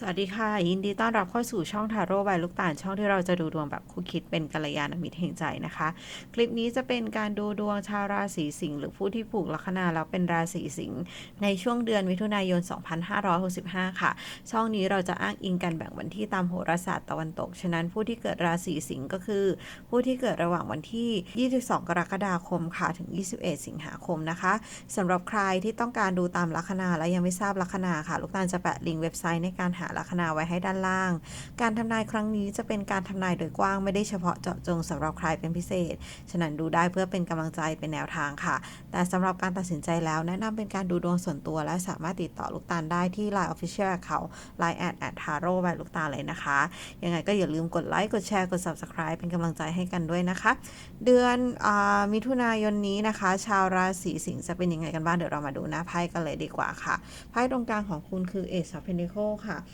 สวัสดีค่ะ ยินดีต้อนรับเข้าสู่ช่องทาโร่ใบลูกตาลช่องที่เราจะดูดวงแบบคู่คิดเป็นกัลยาณมิตรแห่งใจนะคะ คลิปนี้จะเป็นการดูดวงชาวราศีสิงห์หรือผู้ที่ผูกลัคนาแล้วเป็นราศีสิงห์ในช่วงเดือนมิถุนายน 2565 ค่ะ ช่องนี้เราจะอ้างอิงกันแบ่งวันที่ตามโหราศาสตร์ตะวันตก ฉะนั้นผู้ที่เกิดราศีสิงห์ก็คือ ผู้ที่เกิดระหว่างวันที่ 22 กรกฎาคมค่ะถึง 21 สิงหาคมนะคะสำหรับใครที่ต้องการดูตามลัคนาและยังไม่ทราบลัคนาค่ะ ลูกตาลจะแปะลิงก์เว็บไซต์ในการหาลัคนาไว้ให้ด้านล่าง การทำนายครั้งนี้จะเป็นการทำนายโดยกว้างไม่ได้เฉพาะเจาะจงสำหรับใครเป็นพิเศษ ฉะนั้นดูได้เพื่อเป็นกำลังใจเป็นแนวทางค่ะ แต่สำหรับการตัดสินใจแล้วแนะนำเป็นการดูดวงส่วนตัว และสามารถติดต่อลูกตาลได้ที่ Line Official Account Line แอดแอดทาโร่บายลูกตาเลยนะคะ ยังไงก็อย่าลืมกดไลค์กดแชร์กด Subscribe เป็นกำลังใจให้กันด้วยนะคะ เดือนอมิถุนายนนี้นะคะ ชาวราศีสิงห์จะเป็นยังไงกันบ้างเดี๋ยวเรามาดูหน้าไพ่กันเลยดีกว่าค่ะไพ่ตรงกลางของคุณคือ Ace of Pentacles ค่ะ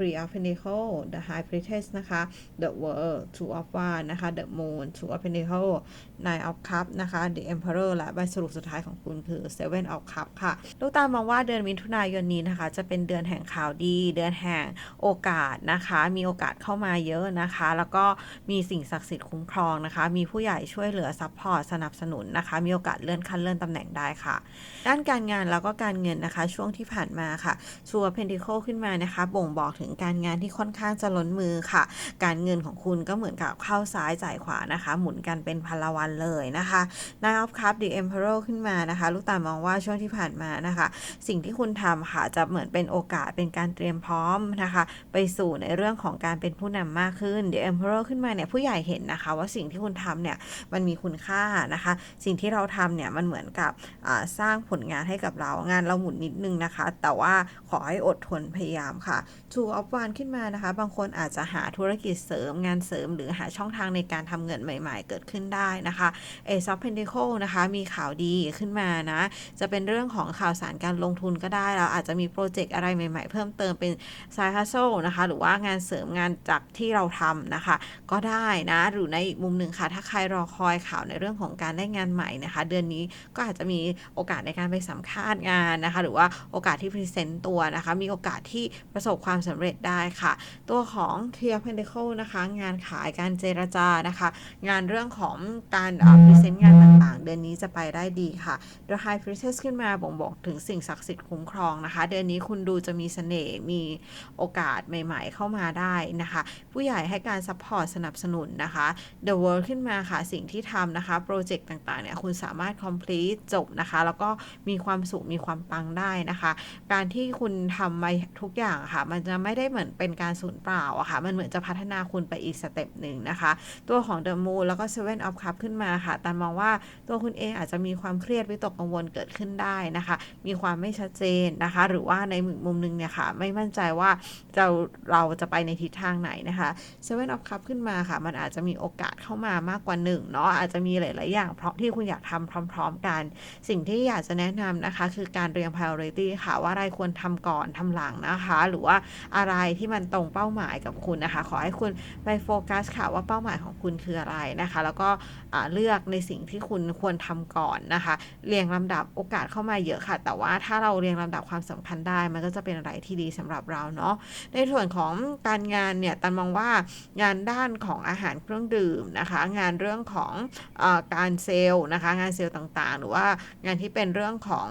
Three of Pentacle The High Priestess นะคะ The World Two of Wands นะคะ The Moon Two of Pentacle Nine of Cup นะคะ The Emperor และใบสรุปสุดท้ายของคุณคือ Seven of Cup ค่ะ ลูกตาลมองว่าเดือนมิถุนายนนี้นะคะ จะเป็นเดือนแห่งข่าวดี เดือนแห่งโอกาสนะคะ มีโอกาสเข้ามาเยอะนะคะ แล้วก็มีสิ่งศักดิ์สิทธิ์คุ้มครองนะคะ มีผู้ใหญ่ช่วยเหลือซัพพอร์ตสนับสนุนนะคะ มีโอกาสเลื่อนขั้นเลื่อนตำแหน่งได้ค่ะ ด้านการงานแล้วก็การเงินนะคะ ช่วงที่ผ่านมาค่ะชัวเพนติโคขึ้นมานะคะ บ่งบอกถึงการงานที่ค่อนข้างจะล้นมือค่ะ การเงินของคุณก็เหมือนกับเข้าซ้ายจ่ายขวานะคะ หมุนกันเป็นพลวันเลยนะคะ Nine of Cups The Emperor ขึ้นมานะคะ ลูกตาลมองว่าช่วงที่ผ่านมานะคะ สิ่งที่คุณทำค่ะจะเหมือนเป็นโอกาสเป็นการเตรียมพร้อมนะคะ ไปสู่ในเรื่องของการเป็นผู้นำมากขึ้น The Emperor ขึ้นมาเนี่ยผู้ใหญ่เห็นนะคะ ว่าสิ่งที่คุณทำเนี่ยมันมีคุณค่านะคะ สิ่งที่เราทำเนี่ยมันเหมือนกับสร้างผลงานให้กับเรางานเราหมุนนิดนึงนะคะ แต่ว่าขอให้อดทนพยายามค่ะ Two of Wands ขึ้นมานะคะ บางคนอาจจะหาธุรกิจเสริมงานเสริม หรือหาช่องทางในการทำเงินใหม่ ๆ เกิดขึ้นได้นะคะ Ace of Pentacle นะคะมีข่าวดีขึ้นมานะ จะเป็นเรื่องของข่าวสารการลงทุนก็ได้ เราอาจจะมีโปรเจกต์อะไรใหม่ ๆ เพิ่มเติมเป็น side hustle นะคะ หรือว่างานเสริมงานจากที่เราทำนะคะ ก็ได้นะ หรือในอีกมุมหนึ่งค่ะ ถ้าใครรอคอยข่าวในเรื่องของการได้งานใหม่นะคะ เดือนนี้ก็อาจจะมีโอกาสในการไปสัมภาษณ์งานนะคะ หรือว่าโอกาสที่พรีเซนต์ตัวนะคะ มีโอกาสที่ประสบความสำเร็จได้ค่ะ ตัวของ Clear Pentacle นะคะ งานขายการเจรจานะคะ งานเรื่องของการพรีเซนต์งานต่างๆ เดือนนี้จะไปได้ดีค่ะ The High Priestess ขึ้นมาบ่งบอกถึงสิ่งศักดิ์สิทธิ์คุ้มครองนะคะ เดือนนี้คุณดูจะมีเสน่ห์มีโอกาสใหม่ ๆ เข้ามาได้นะคะ ผู้ใหญ่ให้การซัพพอร์ตสนับสนุนนะคะ The World ขึ้นมาค่ะ สิ่งที่ทำนะคะโปรเจกต์ต่างๆเนี่ยคุณสามารถ complete จบนะคะ แล้วก็มีความสุขมีความปังได้นะคะ การที่คุณทำมาทุกอย่างค่ะ มันจะไม่ไม่ได้เหมือนเป็นการสูญเปล่าอะค่ะ มันเหมือนจะพัฒนาคุณไปอีกสเต็ปหนึ่งนะคะ ตัวของ The Moon แล้วก็ Seven of Cup ขึ้นมาค่ะแต่มองว่าตัวคุณเองอาจจะมีความเครียดวิตกกังวลเกิดขึ้นได้นะคะ มีความไม่ชัดเจนนะคะ หรือว่าในมุมหนึงเนี่ยค่ะ ไม่มั่นใจว่าจะเราจะไปในทิศทางไหนนะคะ Seven of Cup ขึ้นมาค่ะ มันอาจจะมีโอกาสเข้ามามากกว่าหนึ่งเนาะ อาจจะมีหลาย ๆ อย่าง เพราะที่คุณอยากทำพร้อม ๆ กัน สิ่งที่อยากจะแนะนำนะคะ คือการเรียง priority ค่ะ ว่าอะไรควรทำก่อนทำหลังนะคะ หรือว่าอะไรที่มันตรงเป้าหมายกับคุณนะคะ ขอให้คุณไปโฟกัสค่ะว่าเป้าหมายของคุณคืออะไรนะคะ แล้วก็เลือกในสิ่งที่คุณควรทำก่อนนะคะ เรียงลำดับโอกาสเข้ามาเยอะค่ะ แต่ว่าถ้าเราเรียงลำดับความสำคัญได้ มันก็จะเป็นอะไรที่ดีสำหรับเราเนาะในส่วนของการงานเนี่ยตันมองว่างานด้านของอาหารเครื่องดื่มนะคะ งานเรื่องของอการเซลล์นะคะ งานเซลล์ต่างๆ หรือว่างานที่เป็นเรื่องของ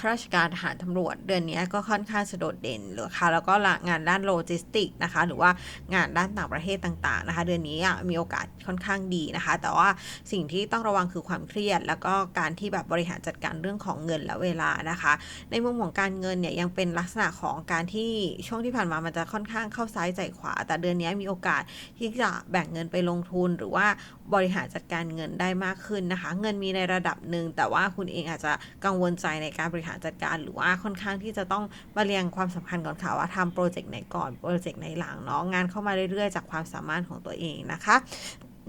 ข้าราชการทหารตำรวจ เดือนนี้ก็ค่อนข้างจะโดดเด่นเลยค่ะแล้วก็งานด้านโลจิสติกนะคะ หรือว่างานด้านต่างประเทศต่างๆนะคะ เดือนนี้มีโอกาสค่อนข้างดีนะคะ แต่ว่าสิ่งที่ต้องระวังคือความเครียด แล้วก็การที่แบบบริหารจัดการเรื่องของเงินและเวลานะคะ ในมุมของการเงินเนี่ยยังเป็นลักษณะของการที่ช่วงที่ผ่านมามันจะค่อนข้างเข้าซ้ายใจขวา แต่เดือนนี้มีโอกาสที่จะแบ่งเงินไปลงทุน หรือว่าบริหารจัดการเงินได้มากขึ้นนะคะ เงินมีในระดับหนึ่งแต่ว่าคุณเองอาจจะกังวลใจในการบริหารจัดการหรือว่าค่อนข้างที่จะต้องมาเรียงความสำคัญก่อนค่ะว่าทำโปรเจกต์ไหนก่อนโปรเจกต์ไหนหลังเนาะงานเข้ามาเรื่อยๆ จากความสามารถของตัวเองนะคะ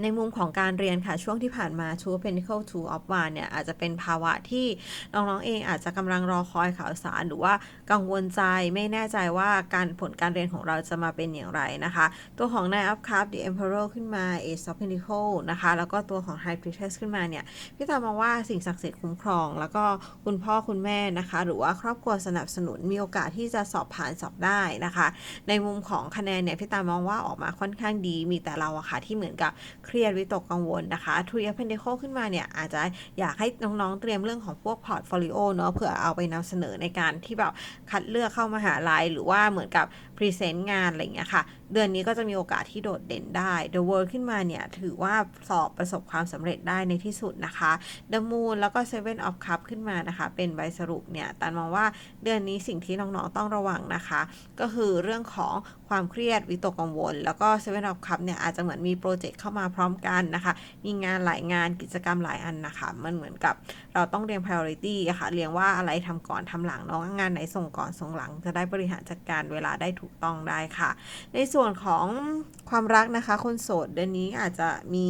ในมุมของการเรียนค่ะ ช่วงที่ผ่านมา Two Pentacle Two of w a n เนี่ย อาจจะเป็นภาวะที่น้องๆเองอาจจะกำลังรอคอยข่าวสาร หรือว่ากังวลใจไม่แน่ใจว่าการผลการเรียนของเราจะมาเป็นอย่างไรนะคะ ตัวของ Nine of Cups The Emperor ขึ้นมา Ace of Pentacle นะคะ แล้วก็ตัวของ High Priestess ขึ้นมาเนี่ย พี่ตามองว่าสิ่งศักดิ์สิทธิ์คุ้มครอง แล้วก็คุณพ่อคุณแม่นะคะ หรือว่าครอบครัวสนับสนุนมีโอกาสที่จะสอบผ่านสอบได้นะคะ ในมุมของคะแนนเนี่ยพี่ตามองว่าออกมาค่อนข้างดีมีแต่เราอะค่ะที่เหมือนกับเครียดวิตกกังวลนะคะทรีอ p เพนเดโคขึ้นมาเนี่ย อาจจะอยากให้น้องๆเตรียมเรื่องของพวกพอร์ตโฟลิโอเนาะเผื่อเอาไปนำเสนอในการที่แบบคัดเลือกเข้ามาหาลัยหรือว่าเหมือนกับพรีเซนต์งานอะไรอย่างเงี้ยค่ะ เดือนนี้ก็จะมีโอกาสที่โดดเด่นได้ The World ขึ้นมาเนี่ย ถือว่าสอบประสบความสำเร็จได้ในที่สุดนะคะ The Moon แล้วก็ Seven of Cups ขึ้นมานะคะ เป็นใบสรุปเนี่ยตันมองว่าเดือนนี้สิ่งที่น้องๆต้องระวังนะคะ ก็คือเรื่องของความเครียดวิตกกังวล แล้วก็ Seven of Cups เนี่ยอาจจะเหมือนมีโปรเจกต์เข้ามาพร้อมกันนะคะ มีงานหลายงานกิจกรรมหลายอันนะคะ มันเหมือนกับ เราต้องเรียง priority อะค่ะ เรียงว่าอะไรทำก่อนทำหลังเนาะงานไหนส่งก่อนส่งหลัง จะได้บริหารจัดการเวลาได้ถูกต้องได้ค่ะ ในส่วนของความรักนะคะ คนโสดเดือนนี้อาจจะมี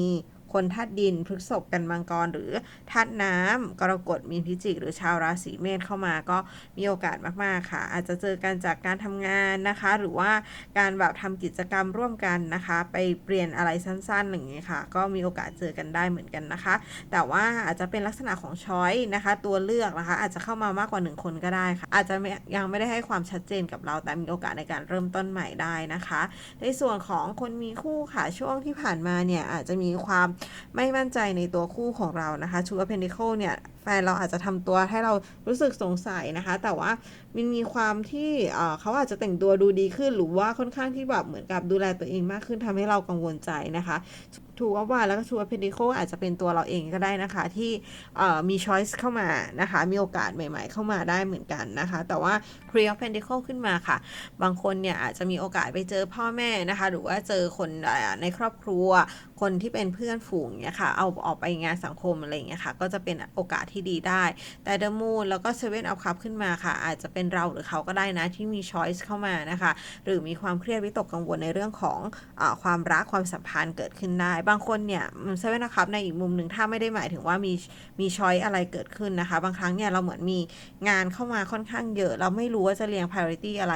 คนธาตุดินพฤกษภกันมังกร หรือธาตุน้ำกรกฎมีนพิจิก หรือชาวราศีเมษเข้ามาก็มีโอกาสมากๆค่ะ อาจจะเจอกันจากการทำงานนะคะ หรือว่าการแบบทำกิจกรรมร่วมกันนะคะ ไปเปลี่ยนอะไรสั้นๆอย่างนี้ค่ะ ก็มีโอกาสเจอกันได้เหมือนกันนะคะ แต่ว่าอาจจะเป็นลักษณะของช้อยนะคะ ตัวเลือกนะคะ อาจจะเข้ามามากกว่าหนึ่งคนก็ได้ค่ะ อาจจะยังไม่ได้ให้ความชัดเจนกับเราแต่มีโอกาสในการเริ่มต้นใหม่ได้นะคะ ในส่วนของคนมีคู่ค่ะช่วงที่ผ่านมาเนี่ยอาจจะมีความไม่มั่นใจในตัวคู่ของเรานะคะชูเพนดิเคิลเนี่ยแฟนเราอาจจะทำตัวให้เรารู้สึกสงสัยนะคะ แต่ว่ามันมีความที่เขาอาจจะแต่งตัวดูดีขึ้น หรือว่าค่อนข้างที่แบบเหมือนกับดูแลตัวเองมากขึ้นทำให้เรากังวลใจนะคะทูอัว่าแล้วก็ชูเพนดิเคิลอาจจะเป็นตัวเราเองก็ได้นะคะ ที่มีช้อยส์เข้ามานะคะ มีโอกาสใหม่ ๆ เข้ามาได้เหมือนกันนะคะ แต่ว่า p r e of Pentacle ขึ้นมาค่ะ บางคนเนี่ยอาจจะมีโอกาสไปเจอพ่อแม่นะคะ หรือว่าเจอคนในครอบครัว คนที่เป็นเพื่อนฝูงเนี่ยค่ะ เอาออกไปงานสังคมอะไรอย่างเงี้ยค่ะ ก็จะเป็นโอกาสที่ดีได้ แต่เดมูนแล้วก็เซเว่นเอาคัพขึ้นมาค่ะ อาจจะเป็นเราหรือเขาก็ได้นะที่มีช้อยส์เข้ามานะคะ หรือมีความเครียดวิตกกังวลในเรื่องของอความรักความสัมพันธ์เกิดขึ้นได้ บางคนเนี่ยเซเว่นเอาคัพในอีกมุมหนึ่งถ้าไม่ได้หมายถึงว่ามีมีช้อยอะไรเกิดขึ้นนะคะ บางครั้งเนี่ยเราเหมือนมีงานเข้ามาค่อนข้างเยอะ เราไม่รู้ว่าจะเรียง priority อะไร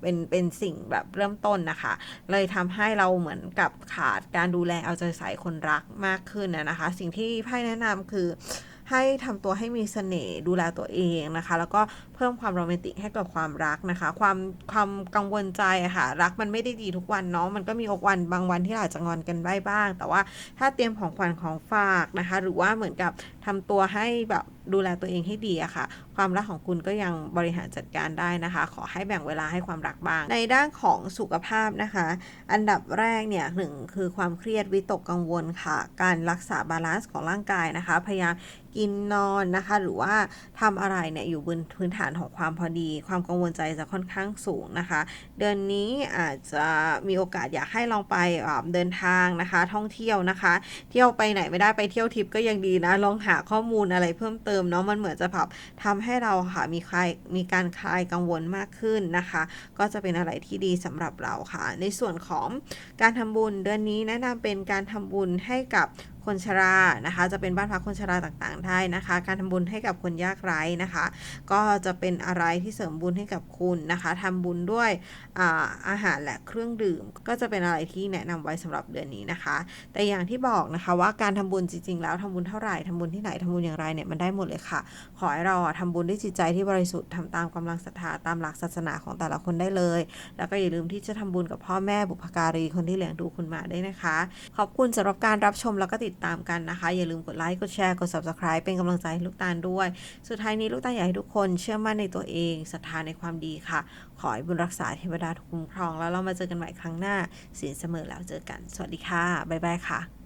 เป็นเป็นสิ่งแบบเริ่มต้นนะคะ เลยทำให้เราเหมือนกับขาดการดูแลเอาใจใส่คนรักมากขึ้นนะนะคะ สิ่งที่ไพ่แนะนำคือ ให้ทำตัวให้มีเสน่ห์ดูแลตัวเองนะคะ แล้วก็เพิ่มความโรแมนติกให้กับความรักนะคะ ความความกังวลใจค่ะ รักมันไม่ได้ดีทุกวันเนาะมันก็มีอกวันบางวันที่อาจจะงอนกันได้บ้าง แต่ว่าถ้าเตรียมของขวัญของฝากนะคะ หรือว่าเหมือนกับทำตัวให้แบบดูแลตัวเองให้ดีอะค่ะ ความรักของคุณก็ยังบริหารจัดการได้นะคะ ขอให้แบ่งเวลาให้ความรักบ้าง ในด้านของสุขภาพนะคะ อันดับแรกเนี่ยหนึ่งคือความเครียดวิตกกังวลค่ะ การรักษาบาลานซ์ของร่างกายนะคะ พยายามกินนอนนะคะ หรือว่าทำอะไรเนี่ยอยู่บนพื้นฐานของความพอดี ความกังวลใจจะค่อนข้างสูงนะคะ เดือนนี้อาจจะมีโอกาสอยากให้ลองไปเดินทางนะคะ ท่องเที่ยวนะคะ เที่ยวไปไหนไม่ได้ไปเที่ยวทริปก็ยังดีนะลองหาข้อมูลอะไรเพิ่มเติมเนาะมันเหมือนจะแบบทำให้เราค่ะมีคลายมีการคลายกังวลมากขึ้นนะคะ ก็จะเป็นอะไรที่ดีสำหรับเราค่ะ ในส่วนของการทำบุญเดือนนี้แนะนำเป็นการทำบุญให้กับ คนชรานะคะ จะเป็นบ้านพักคนชราต่างๆ ได้นะคะ การทำบุญให้กับคนยากไร้นะคะ ก็จะเป็นอะไรที่เสริมบุญให้กับคุณนะคะทำบุญด้วยอาอาหารและเครื่องดื่ม ก็จะเป็นอะไรที่แนะนำไว้สำหรับเดือนนี้นะคะ แต่อย่างที่บอกนะคะว่าการทำบุญจริงๆ แล้วทำบุญเท่าไหร่ทำบุญที่ไหนทำบุญอย่างไรเนี่ยมันได้หมดเลยค่ะ ขอให้เราอะทำบุญด้วยจิตใจที่บริสุทธิ์ทำตามกำลังศรัทธาตามหลักศาสนาของแต่ละคนได้เลย แล้วก็อย่าลืมที่จะทำบุญกับพ่อแม่บุพการีคนที่เลี้ยงดูคุณมาได้นะคะ ขอบคุณสำหรับการรับชมแล้วก็ติดติดตามกันนะคะ อย่าลืมกดไลค์ กดแชร์ กด subscribe เป็นกำลังใจให้ลูกตาลด้วย สุดท้ายนี้ลูกตาลอยากให้ทุกคนเชื่อมั่นในตัวเองศรัทธาในความดีค่ะ ขอให้บุญรักษาเทวดาคุ้มครอง แล้วเรามาเจอกันใหม่ครั้งหน้าสินเสมอแล้วเจอกัน สวัสดีค่ะ บ๊ายบายค่ะ